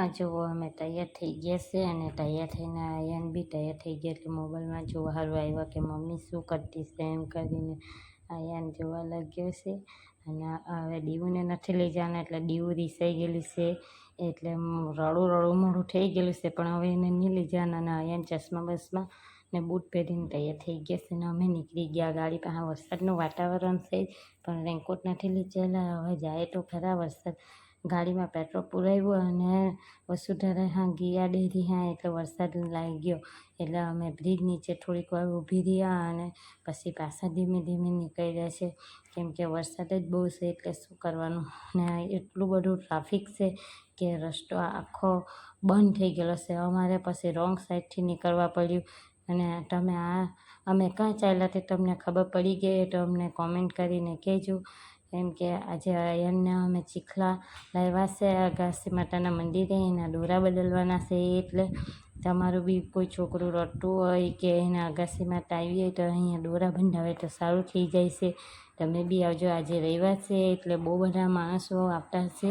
આ જુઓ, અમે તૈયાર થઈ ગયા છે અને તૈયાર થઈને આયન બી તૈયાર થઈ ગયા એટલે મોબાઈલમાં જોવા સારું આવ્યા કે મમ્મી શું કરતી છે એમ કરીને આયન જોવા લાગ્યો છે. અને હવે દીવુને નથી લઈ જવાના એટલે દીવું રીસાઈ ગયેલી છે એટલે રડું રડું મોડું થઈ ગયેલું છે પણ હવે એને નહીં લઈ જવાના અને આયન ચશ્મા બસમાં ને બૂટ પહેરીને તૈયાર થઈ ગયા છે ને અમે નીકળી ગયા. ગાડી પાસે વરસાદનું વાતાવરણ છે પણ રેનકોટ નથી લઈ ચાલ્યા હવે જાય તો ખરા વરસાદ. ગાડીમાં પેટ્રોલ પુરાવ્યું અને વસુધારા, હા, ગયા ડેરી, હા, એટલે વરસાદ લાગી ગયો. એટલે અમે બ્રિજ નીચે થોડીક વાર ઊભી રહ્યા અને પછી પાછા ધીમે ધીમે નીકળ્યા છે. કેમ કે વરસાદ જ બહુ છે, એટલે શું કરવાનું? ને એટલું બધું ટ્રાફિક છે કે રસ્તો આખો બંધ થઈ ગયેલો છે. અમારે પછી રોંગ સાઈડથી નીકળવા પડ્યું. અને તમે આ, અમે ક્યાં ચાલ્યા તમને ખબર પડી ગઈ તો અમને કોમેન્ટ કરીને કહેજો. કેમ કે આજે અયનને અમે ચીખલા લાવ્યા છે, અગાસી માતાના મંદિરે, એના દોરા બદલવાના છે, એટલે તમારું બી કોઈ છોકરું રડતું હોય કે એના અગાસી માતા આવી હોય તો અહીંયા દોરા બંધાવે તો સારું થઈ જાય છે. તમે બી આવજો, આજે રવિવાર છે, એટલે બહુ બધા માણસો આવતા હશે.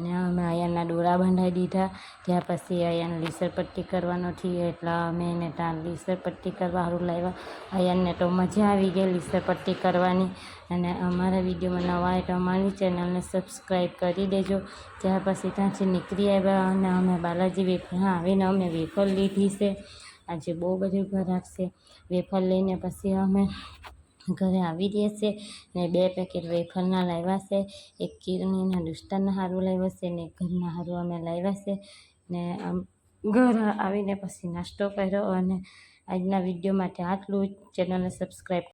ને અમે અહીંયાના દોરા બંધાવી દીધા, ત્યાર પછી અહીંયાને લીસરપટ્ટી કરવાનો થયો એટલે અમે એને ત્યાં લીસરપટ્ટી કરવા સારું લાવ્યા અહીંયાને તો મજા આવી ગઈ લીસરપટ્ટી કરવાની. અને અમારા વિડીયોમાં નવા હોય તો અમારી ચેનલને સબસ્ક્રાઈબ કરી દેજો. ત્યાર પછી ત્યાંથી નીકળી આવ્યા અને અમે બાલાજી વેફર હા, આવીને અમે વેફર લીધી છે. આજે બહુ બધું ઘર છે. વેફર લઈને પછી અમે ઘરે આવી છે ને બે પેકેટ વેફરના લાવ્યા છે. એક કિરણીના દુસ્તારના સારું લાવ્યા છે ને ઘરના સારું અમે લાવ્યા છે. ને આમ ઘર આવીને પછી નાસ્તો કર્યો અને આજના વીડિયો માટે આટલું ચેનલને સબસ્ક્રાઈબ